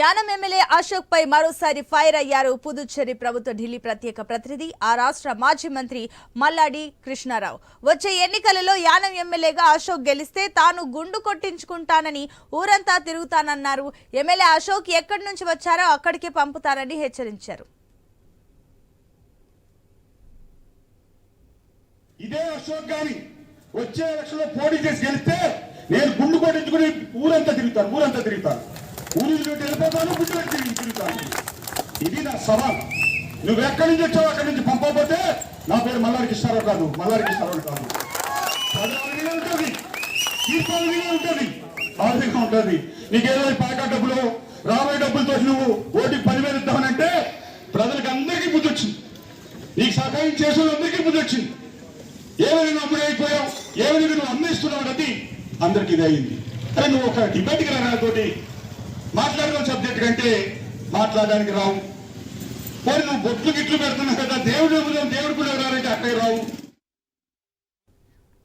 Yanam MLA Ashok పై మరోసారి fire అయ్యారు. పుదుచ్చేరి ప్రభుత్వ ఢిల్లీ ప్రత్యేక ప్రతినిధి ఆ రాష్ట్ర మాజీ మంత్రి మల్లాడి కృష్ణారావు. వచ్చే ఎన్నికలలో యానం ఎమ్మెల్యేగా అశోక్ గెలిస్తే తాను గుండు కొట్టించుకుంటానని ఊరంతా తిరుగుతానన్నారు. ఎమ్మెల్యే అశోక్ ఎక్కడి నుంచి వచ్చారో అక్కడికే పంపుతారని హెచ్చరించారు. ఇదే అశోక్ గారి వచ్చే ఎలక్షన్లో పోటీ చేసి గెలిస్తే నేను గుండు కొట్టించుకుని ఊరంతా తిరుగుతాను ఊరంతా తిరుగుతాను. ఊరిలోకి వెళ్ళిపోతాను గుండు తిరిగి తిరుగుతాను ఇది నా సవాల్. నువ్వు ఎక్కడి నుంచి వచ్చావు అక్కడి నుంచి పంపకపోతే నా పేరు మల్లారి కృష్ణారావు కాదు మల్లారి కృష్ణారావు కాదు. పదవి ఉంటుంది. తీర్పాలు ఉంటుంది. ఆ ఉంటుంది. నీకేదో ఈ డబ్బులు రాబోయే డబ్బులతో నువ్వు ఓటికి పదివేలు ఇద్దామనంటే ప్రజలకు అందరికీ బుద్ధి వచ్చింది. నీకు సహాయం చేసిన అందరికీ బుద్ధి వచ్చింది. ఏమైనా నువ్వు అయిపోయావు? ఏమైనా నువ్వు అందిస్తున్నావు అది అందరికి ఇది అయింది. అరే నువ్వు ఒక డిబేట్కి రా మాట్లాడడం సబ్జెక్ట్ కంటే మాట్లాడడానికి రావు. మరి నువ్వు బొట్లు గిట్లు పెడుతున్నావు కదా దేవుడు దేవుడు కూడా రావాలంటే అక్కడికి రావు.